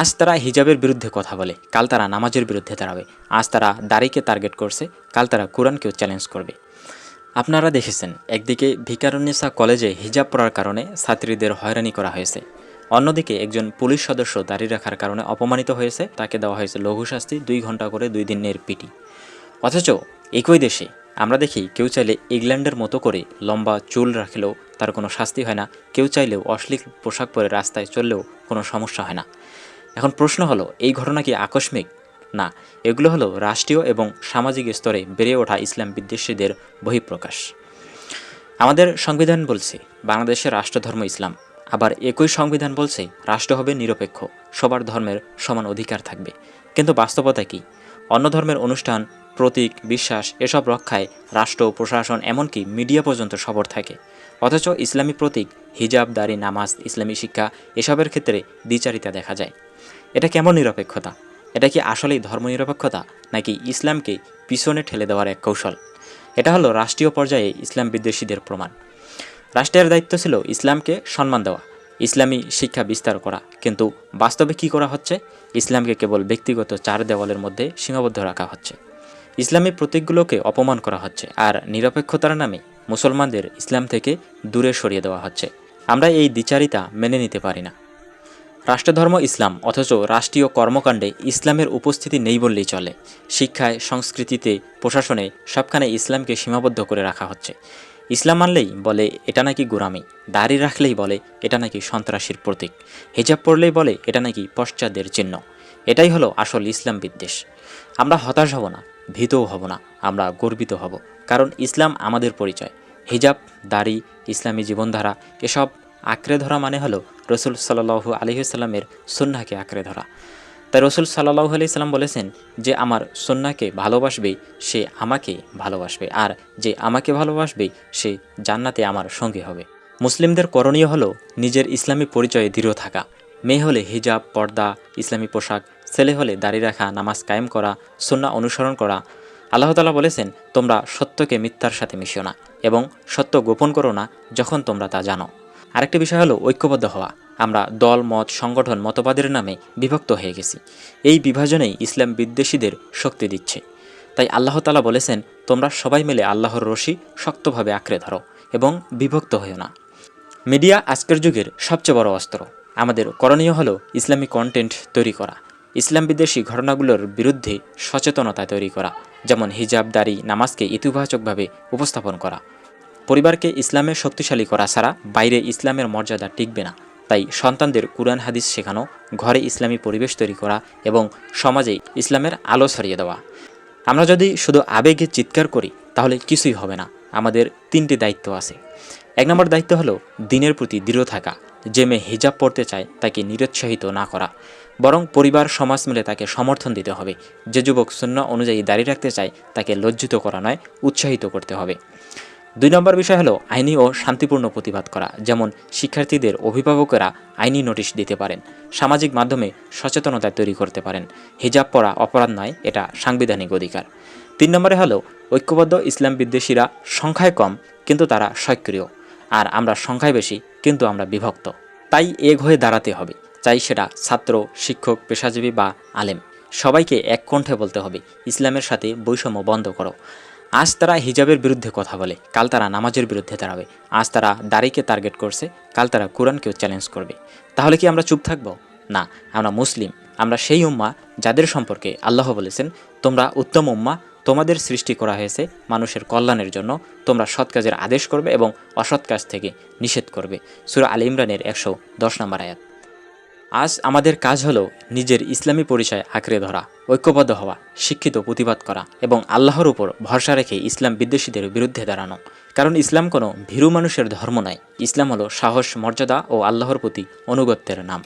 আজ তারা হিজাবের বিরুদ্ধে কথা বলে, কাল তারা নামাজের বিরুদ্ধে দাঁড়াবে। আজ তারা দাড়িকে টার্গেট করছে, কাল তারা কোরআনকেও চ্যালেঞ্জ করবে। আপনারা দেখেছেন, একদিকে ভিকারুন্নেসা কলেজে হিজাব পড়ার কারণে ছাত্রীদের হয়রানি করা হয়েছে। অন্যদিকে একজন পুলিশ সদস্য দাঁড়িয়ে রাখার কারণে অপমানিত হয়েছে, তাকে দেওয়া হয়েছে লঘু শাস্তি, দুই ঘণ্টা করে দুই দিনের পিটি। অথচ একই দেশে আমরা দেখি, কেউ চাইলে ইংল্যান্ডের মতো করে লম্বা চুল রাখলেও তার কোনো শাস্তি হয় না, কেউ চাইলেও অশ্লীল পোশাক পরে রাস্তায় চললেও কোনো সমস্যা হয় না। এখন প্রশ্ন হলো, এই ঘটনা কি আকস্মিক? না, এগুলো হলো রাষ্ট্রীয় এবং সামাজিক স্তরে বেড়ে ওঠা ইসলাম বিদ্বেষীদের বহিঃপ্রকাশ। আমাদের সংবিধান বলছে বাংলাদেশের রাষ্ট্রধর্ম ইসলাম। আবার একই সংবিধান বলছে, রাষ্ট্র হবে নিরপেক্ষ, সবার ধর্মের সমান অধিকার থাকবে। কিন্তু বাস্তবতা কি? অন্য ধর্মের অনুষ্ঠান, প্রতীক, বিশ্বাস, এসব রক্ষায় রাষ্ট্র প্রশাসন, এমনকি মিডিয়া পর্যন্ত সবর থাকে। অথচ ইসলামী প্রতীক, হিজাব, দাড়ি, নামাজ, ইসলামী শিক্ষা, এসবের ক্ষেত্রে দ্বিচারিতা দেখা যায়। এটা কেমন নিরপেক্ষতা? এটা কি আসলেই ধর্মনিরপেক্ষতা, নাকি ইসলামকে পিছনে ঠেলে দেওয়ার এক কৌশল? এটা হলো রাষ্ট্রীয় পর্যায়ে ইসলাম বিদ্বেষীদের প্রমাণ। রাষ্ট্রের দায়িত্ব ছিল ইসলামকে সম্মান দেওয়া, ইসলামী শিক্ষা বিস্তার করা। কিন্তু বাস্তবে কি করা হচ্ছে? ইসলামকে কেবল ব্যক্তিগত চার দেওয়ালের মধ্যে সীমাবদ্ধ রাখা হচ্ছে। ইসলামী প্রতীকগুলোকে অপমান করা হচ্ছে, আর নিরপেক্ষতার নামে মুসলমানদের ইসলাম থেকে দূরে সরিয়ে দেওয়া হচ্ছে। আমরা এই দ্বিচারিতা মেনে নিতে পারি না। রাষ্ট্রধর্ম ইসলাম, অথচ রাষ্ট্রীয় কর্মকাণ্ডে ইসলামের উপস্থিতি নেই বললেই চলে। শিক্ষায়, সংস্কৃতিতে, প্রশাসনে সবখানে ইসলামকে সীমাবদ্ধ করে রাখা হচ্ছে। ইসলাম মানলেই বলে, এটা নাকি গোরামি দাড়ি রাখলেই বলে, এটা নাকি সন্ত্রাসীর প্রতীক। হিজাব পড়লেই বলে, এটা নাকি পশ্চাদের চিহ্ন। এটাই হলো আসল ইসলাম বিদ্বেষ। আমরা হতাশ হব না, ভীতও হব না, আমরা গর্বিত হব। কারণ ইসলাম আমাদের পরিচয়। হিজাব, দাড়ি, ইসলামী জীবনধারা, এসব আঁকড়ে ধরা মানে হলো রসুল সাল্লাহু আলহিসাল্লামের সন্নাকে আঁকড়ে ধরা। তাই রসুল সাল্লাহু আলি সাল্লাম বলেছেন যে, আমার সন্নাকে ভালোবাসবে সে আমাকে ভালোবাসবে, আর যে আমাকে ভালোবাসবে সে জান্নাতে আমার সঙ্গী হবে। মুসলিমদের করণীয় হলো নিজের ইসলামী পরিচয়ে দৃঢ় থাকা। মেয়ে হলে হিজাব, পর্দা, ইসলামী পোশাক, ছেলে হলে দাড়ি রাখা, নামাজ কায়েম করা সন্না অনুসরণ করা। আল্লাহতালা বলেছেন, তোমরা সত্যকে মিথ্যার সাথে মিশিও না এবং সত্য গোপন করো না যখন তোমরা তা জানো। আরেকটি বিষয় হলো ঐক্যবদ্ধ হওয়া। আমরা দল, মত, সংগঠন, মতবাদের নামে বিভক্ত হয়ে গেছি। এই বিভাজনেই ইসলাম বিদ্বেষীদের শক্তি দিচ্ছে। তাই আল্লাহ তালা বলেছেন, তোমরা সবাই মিলে আল্লাহর রশি শক্তভাবে আঁকড়ে ধরো এবং বিভক্ত হয়েও না। মিডিয়া আজকের যুগের সবচেয়ে বড় অস্ত্র। আমাদের করণীয় হলো ইসলামী কন্টেন্ট তৈরি করা। ইসলাম বিদ্বেষী ঘটনাগুলোর বিরুদ্ধে সচেতনতা তৈরি করা, যেমন হিজাব, দাড়ি, নামাজকে ইতিবাচকভাবে উপস্থাপন করা। পরিবারকে ইসলামের শক্তিশালী করা ছাড়া বাইরে ইসলামের মর্যাদা টিকবে না। তাই সন্তানদের কুরআন হাদিস শেখানো, ঘরে ইসলামী পরিবেশ তৈরি করা এবং সমাজে ইসলামের আলো ছড়িয়ে দেওয়া। আমরা যদি শুধু আবেগে চিৎকার করি, তাহলে কিছুই হবে না। আমাদের তিনটি দায়িত্ব আছে। এক নম্বর দায়িত্ব হলো দিনের প্রতি দৃঢ় থাকা। যে মেয়ে হিজাব পড়তে চায়, তাকে নিরুৎসাহিত না করা। বরং পরিবার, সমাজ মিলে তাকে সমর্থন দিতে হবে। যে যুবক শূন্য অনুযায়ী দাঁড়িয়ে রাখতে চায়, তাকে লজ্জিত করা নয়, উৎসাহিত করতে হবে। দুই নম্বর বিষয় হলো আইনি ও শান্তিপূর্ণ প্রতিবাদ করা, যেমন শিক্ষার্থীদের অভিভাবকেরা আইনি নোটিশ দিতে পারেন, সামাজিক মাধ্যমে সচেতনতা তৈরি করতে পারেন, হিজাব পড়া অপরাধ নয়, এটা সাংবিধানিক অধিকার। তিন নম্বরে হলো ঐক্যবদ্ধ ইসলাম বিদ্বেষীরা সংখ্যায় কম, কিন্তু তারা সক্রিয়, আর আমরা সংখ্যায় বেশি, কিন্তু আমরা বিভক্ত। তাই এক হয়ে দাঁড়াতে হবে, চাই সেটা ছাত্র, শিক্ষক, পেশাজীবী বা আলেম। সবাইকে এক কণ্ঠে বলতে হবে, ইসলামের সাথে বৈষম্য বন্ধ করো। আজ তারা হিজাবের বিরুদ্ধে কথা বলে, কাল তারা নামাজের বিরুদ্ধে দাঁড়াবে। আজ তারা দাড়িকে টার্গেট করছে, কাল তারা কোরআনকেও চ্যালেঞ্জ করবে। তাহলে কি আমরা চুপ থাকব? না, আমরা মুসলিম। আমরা সেই উম্মা যাদের সম্পর্কে আল্লাহ বলেছেন, তোমরা উত্তম উম্মা, তোমাদের সৃষ্টি করা হয়েছে মানুষের কল্যাণের জন্য। তোমরা সৎ কাজের আদেশ করবে এবং অসৎ কাজ থেকে নিষেধ করবে। সুরা আল ইমরানের একশো দশ নম্বর আয়াত। আজ আমাদের কাজ হলো নিজের ইসলামী পরিচয় আঁকড়ে ধরা, ঐক্যবদ্ধ হওয়া, শিক্ষিত, প্রতিবাদ করা এবং আল্লাহর উপর ভরসা রেখে ইসলাম বিদ্বেষীদের বিরুদ্ধে দাঁড়ানো। কারণ ইসলাম কোনো ভীরু মানুষের ধর্ম নয়। ইসলাম হলো সাহস, মর্যাদা ও আল্লাহর প্রতি অনুগত্যের নাম।